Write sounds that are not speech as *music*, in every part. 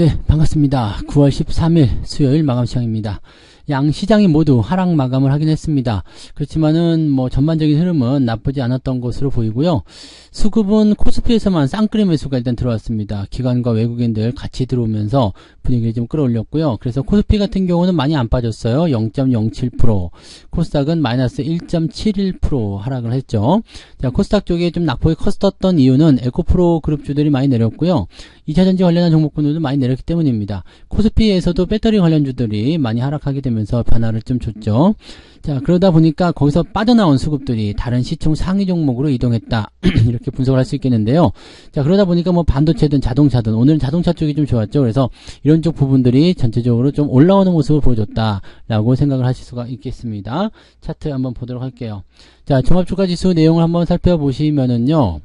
네, 반갑습니다. 9월 13일 수요일 마감 시장입니다. 양 시장이 모두 하락 마감을 하긴 했습니다. 그렇지만은 뭐 전반적인 흐름은 나쁘지 않았던 것으로 보이고요. 수급은 코스피에서만 쌍끌이 매수가 일단 들어왔습니다. 기관과 외국인들 같이 들어오면서 분위기를 좀 끌어올렸고요. 그래서 코스피 같은 경우는 많이 안 빠졌어요. 0.07%. 코스닥은 마이너스 1.71% 하락을 했죠. 자, 코스닥 쪽에 좀 낙폭이 컸었던 이유는 에코프로 그룹주들이 많이 내렸고요. 2차전지 관련한 종목군들도 많이 내렸기 때문입니다. 코스피에서도 배터리 관련주들이 많이 하락하게 되면 서 변화를 좀 줬죠. 자, 그러다 보니까 거기서 빠져나온 수급들이 다른 시총 상위 종목으로 이동했다. *clears throat* 이렇게 분석을 할 수 있겠는데요. 자, 그러다 보니까 뭐 반도체든 자동차든 오늘은 자동차 쪽이 좀 좋았죠. 그래서 이런 쪽 부분들이 전체적으로 좀 올라오는 모습을 보여줬다 라고 생각을 하실 수가 있겠습니다. 차트 한번 보도록 할게요. 자, 종합주가 지수 내용을 한번 살펴보시면은요.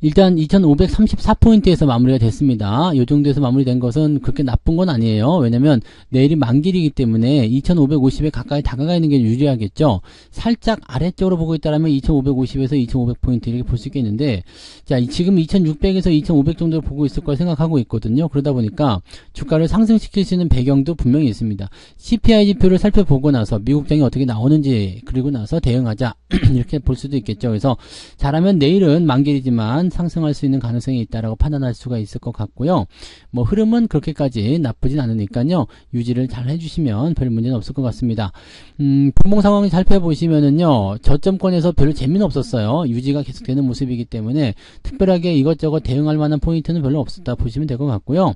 일단 2534포인트에서 마무리가 됐습니다. 이 정도에서 마무리된 것은 그렇게 나쁜 건 아니에요. 왜냐면 내일이 만길이기 때문에 2550에 가까이 다가가 있는 게 유리하겠죠. 살짝 아래쪽으로 보고 있다면 2550에서 2500포인트 이렇게 볼 수 있겠는데 자 지금 2600에서 2500 정도를 보고 있을 걸 생각하고 있거든요. 그러다 보니까 주가를 상승시킬 수 있는 배경도 분명히 있습니다. CPI 지표를 살펴보고 나서 미국장이 어떻게 나오는지 그리고 나서 대응하자 *clears throat* 이렇게 볼 수도 있겠죠. 그래서 잘하면 내일은 만길이지만 상승할 수 있는 가능성이 있다라고 판단할 수가 있을 것 같고요. 뭐 흐름은 그렇게까지 나쁘진 않으니까요. 유지를 잘 해주시면 별 문제는 없을 것 같습니다. 음, 분봉 상황을 살펴보시면은요. 저점권에서 별로 재미는 없었어요. 유지가 계속되는 모습이기 때문에 특별하게 이것저것 대응할 만한 포인트는 별로 없었다 보시면 될 것 같고요.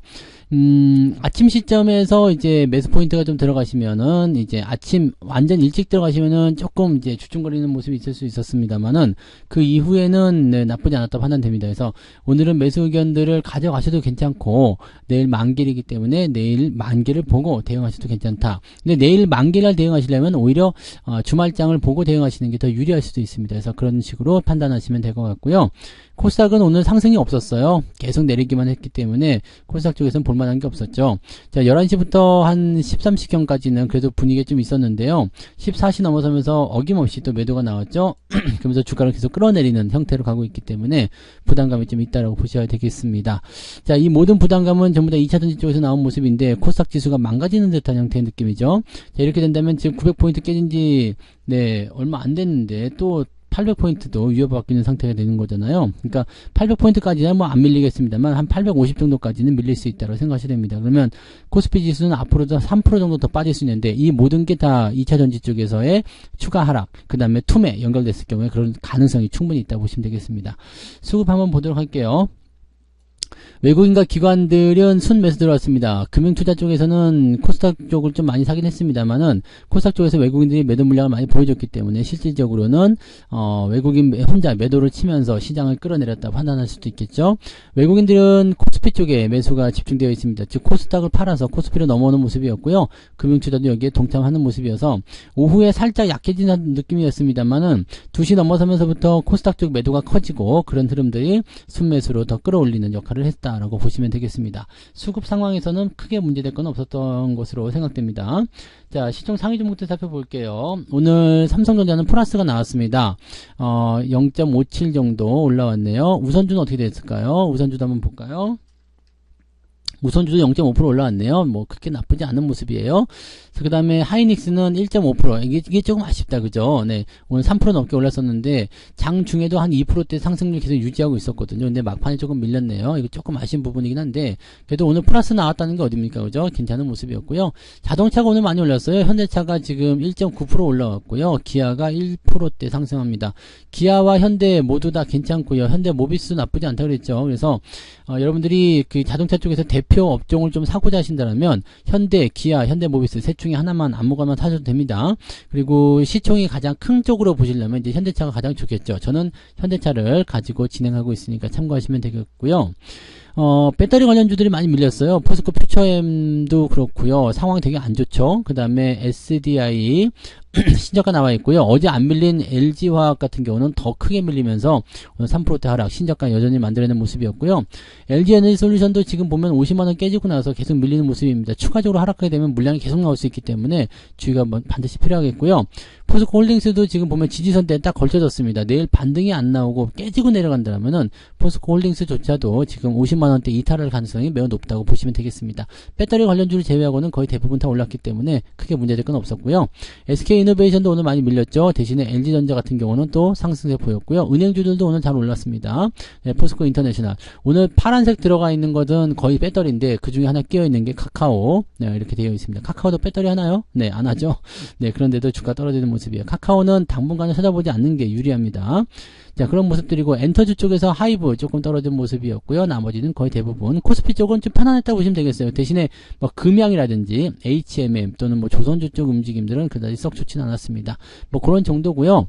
음, 아침 시점에서 이제 매수 포인트가 좀 들어가시면은 이제 아침 완전 일찍 들어가시면은 조금 이제 주춤거리는 모습이 있을 수 있었습니다만은 그 이후에는 네, 나쁘지 않았다 판단 됩니다. 그래서 오늘은 매수 의견들을 가져가셔도 괜찮고 내일 만길이기 때문에 내일 만길을 보고 대응하셔도 괜찮다. 근데 내일 만길을 대응하시려면 오히려 어, 주말장을 보고 대응하시는 게 더 유리할 수도 있습니다. 그래서 그런 식으로 판단하시면 될 것 같고요. 코스닥은 오늘 상승이 없었어요. 계속 내리기만 했기 때문에 코스닥 쪽에서는 볼만한 게 없었죠. 자, 11시부터 한 13시경까지는 그래도 분위기가 좀 있었는데요. 14시 넘어서면서 어김없이 또 매도가 나왔죠. *clears throat* 그러면서 주가를 계속 끌어내리는 형태로 가고 있기 때문에 부담감이 좀 있다라고 보셔야 되겠습니다. 자, 이 모든 부담감은 전부 다 2차 전지 쪽에서 나온 모습인데 코스닥 지수가 망가지는 듯한 형태의 느낌이죠. 자, 이렇게 된다면 지금 900포인트 깨진 지 네, 얼마 안 됐는데 또 800포인트도 위협받고 있는 상태가 되는 거잖아요. 그러니까 800포인트까지는 뭐 안 밀리겠습니다만 한 850 정도까지는 밀릴 수 있다고 생각하셔야 됩니다. 그러면 코스피 지수는 앞으로도 3% 정도 더 빠질 수 있는데 이 모든 게 다 2차 전지 쪽에서의 추가 하락, 그 다음에 툼에 연결됐을 경우에 그런 가능성이 충분히 있다고 보시면 되겠습니다. 수급 한번 보도록 할게요. 외국인과 기관들은 순 매수 들어왔습니다. 금융투자 쪽에서는 코스닥 쪽을 좀 많이 사긴 했습니다만은 코스닥 쪽에서 외국인들이 매도 물량을 많이 보여줬기 때문에 실질적으로는 어, 외국인 혼자 매도를 치면서 시장을 끌어내렸다 판단할 수도 있겠죠. 외국인들은 코스피 쪽에 매수가 집중되어 있습니다. 즉 코스닥을 팔아서 코스피로 넘어오는 모습이었고요. 금융투자도 여기에 동참하는 모습이어서 오후에 살짝 약해지는 느낌이었습니다만은 2시 넘어서면서부터 코스닥 쪽 매도가 커지고 그런 흐름들이 순매수로 더 끌어올리는 역할을 했다. 있다라고 보시면 되겠습니다. 수급 상황에서는 크게 문제될 건 없었던 것으로 생각됩니다. 자, 시총 상위 종목들 살펴볼게요. 오늘 삼성전자는 플러스가 나왔습니다. 어, 0.57 정도 올라왔네요. 우선주는 어떻게 됐을까요? 우선주도 한번 볼까요? 우선주도 0.5% 올라왔네요. 뭐 그렇게 나쁘지 않은 모습이에요. 그 다음에 하이닉스는 1.5% 이게, 이게 조금 아쉽다 그죠? 네 오늘 3% 넘게 올랐었는데 장 중에도 한 2%대 상승률 계속 유지하고 있었거든요. 근데 막판에 조금 밀렸네요. 이거 조금 아쉬운 부분이긴 한데 그래도 오늘 플러스 나왔다는 게 어딥니까 그죠? 괜찮은 모습이었고요. 자동차가 오늘 많이 올랐어요. 현대차가 지금 1.9% 올라왔고요. 기아가 1%대 상승합니다. 기아와 현대 모두 다 괜찮고요. 현대 모비스 나쁘지 않다 그랬죠. 그래서 어, 여러분들이 그 자동차 쪽에서 대표 업종을 좀 사고자 하신다면 현대, 기아, 현대모비스 셋 중에 하나만 아무거나 사셔도 됩니다. 그리고 시총이 가장 큰 쪽으로 보시려면 이제 현대차가 가장 좋겠죠. 저는 현대차를 가지고 진행하고 있으니까 참고하시면 되겠고요. 어, 배터리 관련주들이 많이 밀렸어요. 포스코 퓨처엠도 그렇고요. 상황이 되게 안 좋죠. 그 다음에 SDI 신저가 나와 있고요. 어제 안 밀린 LG화학 같은 경우는 더 크게 밀리면서 오늘 3%대 하락, 신저가 여전히 만들어내는 모습이었고요. LG에너지 솔루션도 지금 보면 50만원 깨지고 나서 계속 밀리는 모습입니다. 추가적으로 하락하게 되면 물량이 계속 나올 수 있기 때문에 주의가 반드시 필요하겠고요. 포스코 홀딩스도 지금 보면 지지선대에 딱 걸쳐졌습니다. 내일 반등이 안 나오고 깨지고 내려간다면은 포스코 홀딩스조차도 지금 50만 60만 원대 이탈할 가능성이 매우 높다고 보시면 되겠습니다. 배터리 관련주를 제외하고는 거의 대부분 다 올랐기 때문에 크게 문제될 건 없었고요. SK 이노베이션도 오늘 많이 밀렸죠. 대신에 LG전자 같은 경우는 또 상승세 보였고요. 은행주들도 오늘 잘 올랐습니다. 네, 포스코 인터내셔널 오늘 파란색 들어가 있는 것은 거의 배터리인데 그 중에 하나 끼어 있는 게 카카오 네, 이렇게 되어 있습니다. 카카오도 배터리 하나요? 네, 안 하죠. 네, 그런데도 주가 떨어지는 모습이에요. 카카오는 당분간은 찾아보지 않는 게 유리합니다. 자, 그런 모습들이고 엔터주 쪽에서 하이브 조금 떨어진 모습이었고요. 나머지는 거의 대부분 코스피 쪽은 좀 편안했다고 보시면 되겠어요. 대신에 뭐 금양이라든지 HMM 또는 뭐 조선주 쪽 움직임들은 그다지 썩 좋지는 않았습니다. 뭐 그런 정도고요.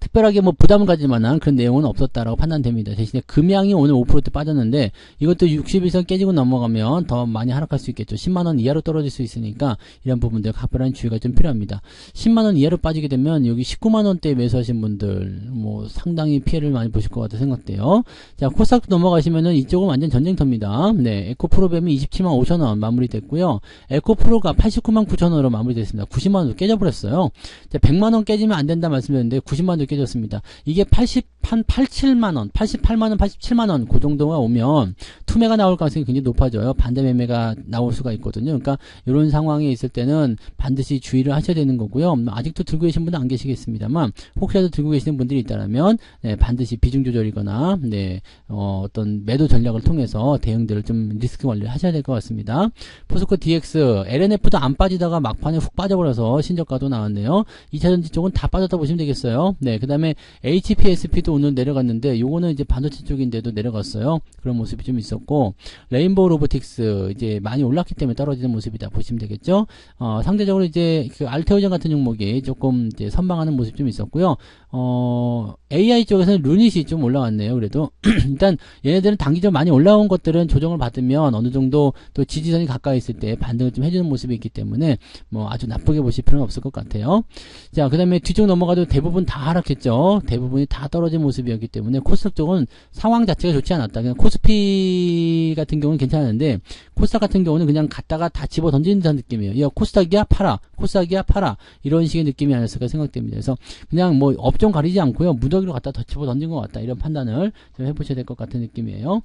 특별하게 뭐 부담을 가질 만한 그런 내용은 없었다라고 판단됩니다. 대신에 금양이 오늘 5%대 빠졌는데 이것도 60일선 깨지고 넘어가면 더 많이 하락할 수 있겠죠. 10만원 이하로 떨어질 수 있으니까 이런 부분들 각별한 주의가 좀 필요합니다. 10만원 이하로 빠지게 되면 여기 19만원대 매수하신 분들 뭐 상당히 피해를 많이 보실 것 같아 생각돼요. 자 코스닥 넘어가시면은 이쪽은 완전 전쟁터입니다. 네 에코프로뱀이 27만 5천원 마무리됐고요. 에코프로가 89만 9천원으로 마무리됐습니다. 90만원 깨져버렸어요. 자 100만원 깨지면 안 된다 말씀드렸는데 90만 원도 깨졌습니다. 이게 80, 한 87만원, 88만원, 87만원, 그 정도가 오면 투매가 나올 가능성이 굉장히 높아져요. 반대 매매가 나올 수가 있거든요. 그러니까 이런 상황에 있을 때는 반드시 주의를 하셔야 되는 거고요. 아직도 들고 계신 분은 안 계시겠습니다만, 혹시라도 들고 계시는 분들이 있다면, 네, 반드시 비중 조절이거나, 네, 어, 어떤 매도 전략을 통해서 대응들을 좀 리스크 관리를 하셔야 될 것 같습니다. 포스코 DX, LNF도 안 빠지다가 막판에 훅 빠져버려서 신저가도 나왔네요. 2차전지 쪽은 다 빠졌다 보시면 되겠어요. 네, 그 다음에 HPSP도 오늘 내려갔는데 요거는 이제 반도체 쪽인데도 내려갔어요. 그런 모습이 좀 있었고 레인보우 로보틱스 이제 많이 올랐기 때문에 떨어지는 모습이다 보시면 되겠죠. 어, 상대적으로 이제 그 알테오전 같은 종목이 조금 이제 선방하는 모습 좀 있었고요. 어, AI 쪽에서는 루닛이 좀 올라왔네요. 그래도 *clears throat* 일단 얘네들은 단기적으로 많이 올라온 것들은 조정을 받으면 어느 정도 또 지지선이 가까이 있을 때 반등을 좀 해주는 모습이 있기 때문에 뭐 아주 나쁘게 보실 필요는 없을 것 같아요. 자, 그 다음에 뒤쪽 넘어가도 대부분 다 하락했죠. 대부분이 다 떨어진 모습이었기 때문에 코스닥 쪽은 상황 자체가 좋지 않았다. 그냥 코스피 같은 경우는 괜찮은데 코스닥 같은 경우는 그냥 갔다가 다 집어 듯한 느낌이에요. 야, 코스닥이야 팔아, 코스닥이야 팔아 이런 식의 느낌이 아니었을까 생각됩니다. 그래서 그냥 뭐 업종 가리지 않고요 무더기로 갖다 더 집어 던진 것 같다 이런 판단을 좀 해보셔야 될 것 같은 느낌이에요.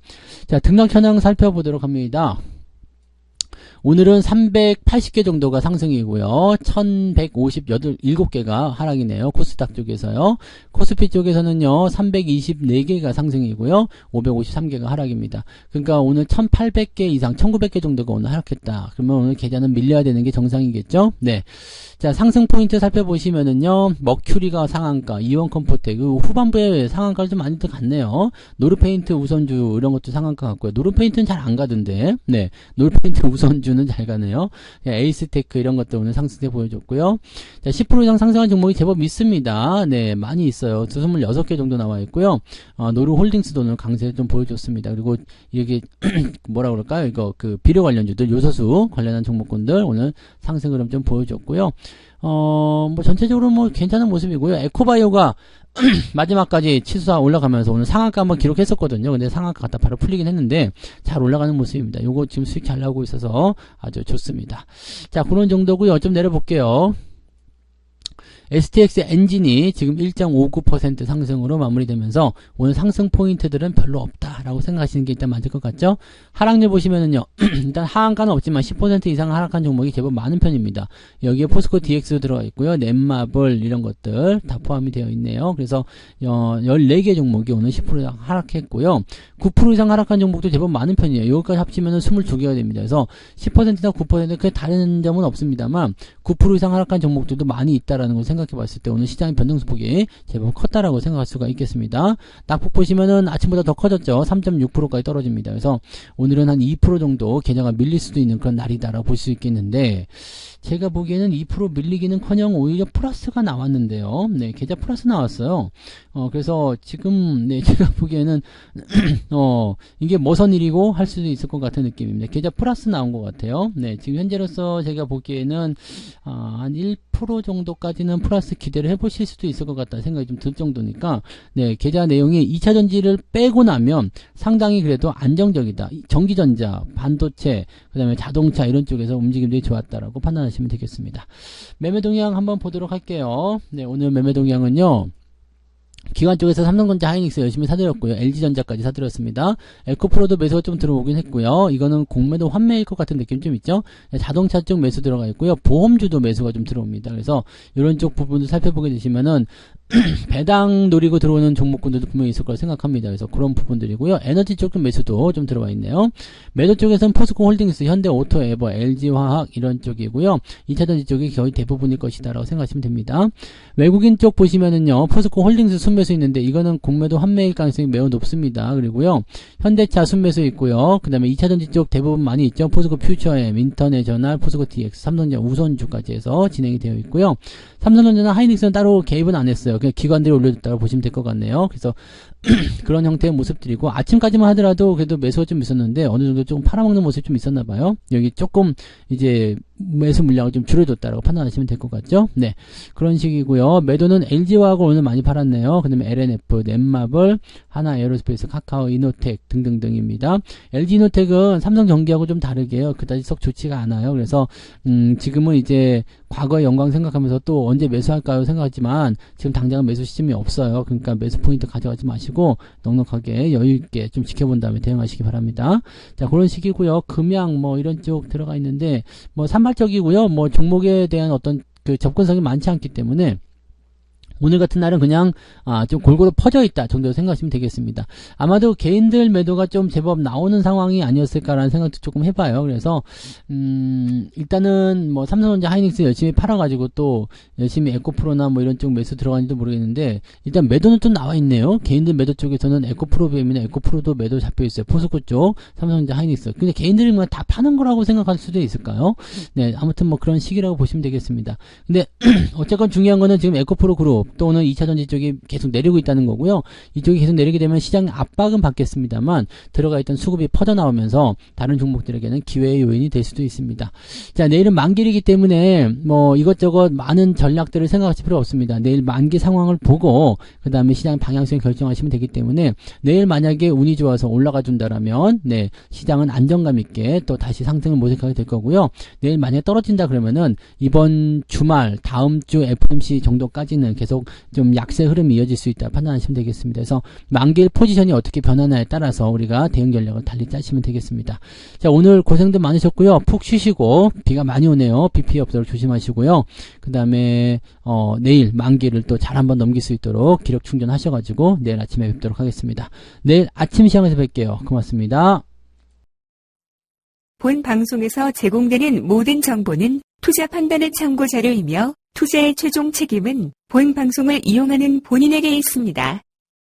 자 등락 현황 살펴보도록 합니다. 오늘은 380개 정도가 상승이고요. 1157개가 하락이네요. 코스닥 쪽에서요. 코스피 쪽에서는요. 324개가 상승이고요. 553개가 하락입니다. 그러니까 오늘 1800개 이상 1900개 정도가 오늘 하락했다. 그러면 오늘 계좌는 밀려야 되는 게 정상이겠죠? 네. 자, 상승 포인트 살펴보시면은요. 머큐리가 상한가, 이원 컴포텍 그 후반부에 상한가를 좀 많이 더 갔네요. 노르페인트 우선주 이런 것도 상한가 같고요. 노르페인트는 잘 안 가던데. 네. 노르페인트 우선 주는 잘 가네요. 에이스테크 이런 것도 오늘 상승세 보여줬고요. 자, 10% 이상 상승한 종목이 제법 있습니다. 네, 많이 있어요. 26개 정도 나와 있고요. 어, 노르홀딩스도 오늘 강세 좀 보여줬습니다. 그리고 이게 *clears throat* 뭐라 그럴까요? 이거 그 비료 관련주들 요소수 관련한 종목군들 오늘 상승 흐름 좀 보여줬고요. 어, 뭐 전체적으로 뭐 괜찮은 모습이고요. 에코바이오가 *clears throat* 마지막까지 치수가 올라가면서 오늘 상한가 한번 기록했었거든요. 근데 상한가 갖다 바로 풀리긴 했는데 잘 올라가는 모습입니다. 요거 지금 수익 잘 나오고 있어서 아주 좋습니다. 자, 그런 정도고요. 좀 내려볼게요. STX 엔진이 지금 1.59% 상승으로 마무리되면서 오늘 상승 포인트들은 별로 없다라고 생각하시는 게 일단 맞을 것 같죠? 하락률 보시면은요, *clears throat* 일단 하한가는 없지만 10% 이상 하락한 종목이 제법 많은 편입니다. 여기에 포스코 DX 들어가 있고요. 넷마블 이런 것들 다 포함이 되어 있네요. 그래서 어, 14개 종목이 오늘 10% 이상 하락했고요. 9% 이상 하락한 종목도 제법 많은 편이에요. 여기까지 합치면 22개가 됩니다. 그래서 10%나 9%그 다른 점은 없습니다만 9% 이상 하락한 종목들도 많이 있다라는 걸 생각해 봤을 때 오늘 시장의 변동폭이 제법 컸다라고 생각할 수가 있겠습니다. 낙폭 보시면은 아침보다 더 커졌죠. 3.6%까지 떨어집니다. 그래서 오늘은 한 2% 정도 계좌가 밀릴 수도 있는 그런 날이다라고 볼 수 있겠는데 제가 보기에는 2% 밀리기는커녕 오히려 플러스가 나왔는데요. 네, 계좌 플러스 나왔어요. 어, 그래서 지금 네, *laughs* 제가 보기에는 *clears throat* 어, 이게 뭐선 일이고 할 수도 있을 것 같은 느낌입니다. 계좌 플러스 나온 것 같아요. 네, 지금 현재로서 제가 보기에는 아, 한1% 정도까지는 플러스 기대를 해보실 수도 있을 것 같다 생각이 좀 들 정도니까 네, 계좌 내용이 2차 전지를 빼고 나면 상당히 그래도 안정적이다. 전기전자, 반도체, 그 다음에 자동차 이런 쪽에서 움직임들이 좋았다라고 판단하시 하시면 되겠습니다. 매매 동향 한번 보도록 할게요. 네, 오늘 매매 동향은요. 기관 쪽에서 삼성전자 하이닉스 열심히 사들였고요. LG전자까지 사들였습니다. 에코프로도 매수가 좀 들어오긴 했고요. 이거는 공매도 환매일 것 같은 느낌 좀 있죠? 자동차 쪽 매수 들어가 있고요. 보험주도 매수가 좀 들어옵니다. 그래서 이런 쪽 부분도 살펴보게 되시면은 *clears throat* 배당 노리고 들어오는 종목군들도 분명히 있을 거라 생각합니다. 그래서 그런 부분들이고요. 에너지 쪽좀 매수도 좀 들어와 있네요. 매도 쪽에서는 포스코 홀딩스, 현대 오토 에버, LG 화학 이런 쪽이고요. 2차전지 쪽이 거의 대부분일 것이다라고 생각하시면 됩니다. 외국인 쪽 보시면은요. 포스코 홀딩스 순매수 있는데 이거는 공매도 환매일 가능성이 매우 높습니다. 그리고요. 현대차 순매수 있고요. 그 다음에 2차전지 쪽 대부분 많이 있죠. 포스코 퓨처엠, 인터넷 저널, 포스코 DX, 삼성전자 우선주까지 해서 진행이 되어 있고요. 삼성전자나 하이닉스는 따로 개입은 안 했어요. 그냥 기관들이 올려줬다고 보시면 될 것 같네요. 그래서 *clears throat* 그런 형태의 모습들이고 아침까지만 하더라도 그래도 매수가 좀 있었는데 어느 정도 조금 팔아먹는 모습이 좀 있었나 봐요. 여기 조금 이제 매수 물량을 좀 줄여줬다라고 판단하시면 될 것 같죠? 네. 그런 식이고요. 매도는 LG화학을 오늘 많이 팔았네요. 그 다음에 LNF, 넷마블, 하나 에어로스페이스, 카카오, 이노텍 등등등입니다. LG 이노텍은 삼성전기하고 좀 다르게요. 그다지 썩 좋지가 않아요. 그래서 음, 지금은 이제 과거의 영광 생각하면서 또 언제 매수할까요 생각하지만 지금 당장은 매수 시점이 없어요. 그러니까 매수 포인트 가져가지 마시고 넉넉하게 여유 있게 좀 지켜본 다음에 대응하시기 바랍니다. 자 그런 식이고요. 금양 뭐 이런 쪽 들어가 있는데 뭐 산발적이고요. 뭐 종목에 대한 어떤 그 접근성이 많지 않기 때문에 오늘 같은 날은 그냥 아, 좀 골고루 퍼져 있다 정도로 생각하시면 되겠습니다. 아마도 개인들 매도가 좀 제법 나오는 상황이 아니었을까라는 생각도 조금 해봐요. 그래서 음, 일단은 뭐 삼성전자 하이닉스 열심히 팔아가지고 또 열심히 에코프로나 뭐 이런 쪽 매수 들어가는지도 모르겠는데 일단 매도는 좀 나와 있네요. 개인들 매도 쪽에서는 에코프로 비엠이나 에코프로도 매도 잡혀 있어요. 포스코 쪽 삼성전자 하이닉스. 근데 개인들이 뭐 다 파는 거라고 생각할 수도 있을까요? 네, 아무튼 뭐 그런 시기라고 보시면 되겠습니다. 근데 *clears throat* 어쨌건 중요한 거는 지금 에코프로 그룹 또는 2차 전지 쪽이 계속 내리고 있다는 거고요. 이쪽이 계속 내리게 되면 시장 압박은 받겠습니다만 들어가 있던 수급이 퍼져나오면서 다른 종목들에게는 기회의 요인이 될 수도 있습니다. 자, 내일은 만기이기 때문에 뭐 이것저것 많은 전략들을 생각하실 필요 없습니다. 내일 만기 상황을 보고 그 다음에 시장 방향성 결정하시면 되기 때문에 내일 만약에 운이 좋아서 올라가 준다라면 네 시장은 안정감 있게 또 다시 상승을 모색하게 될 거고요. 내일 만약에 떨어진다 그러면은 이번 주말 다음 주 FMC 정도까지는 계속 좀 약세 흐름이 이어질 수 있다 판단하시면 되겠습니다. 그래서 만기일 포지션이 어떻게 변하나에 따라서 우리가 대응 전략을 달리 짜시면 되겠습니다. 자 오늘 고생도 많으셨고요. 푹 쉬시고 비가 많이 오네요. 비 피해 없도록 조심하시고요. 그 다음에 어, 내일 만기를 또 잘 한번 넘길 수 있도록 기력 충전하셔가지고 내일 아침에 뵙도록 하겠습니다. 내일 아침 시장에서 뵐게요. 고맙습니다. 본 방송에서 제공되는 모든 정보는 투자 판단의 참고 자료이며 투자의 최종 책임은 본 방송을 이용하는 본인에게 있습니다.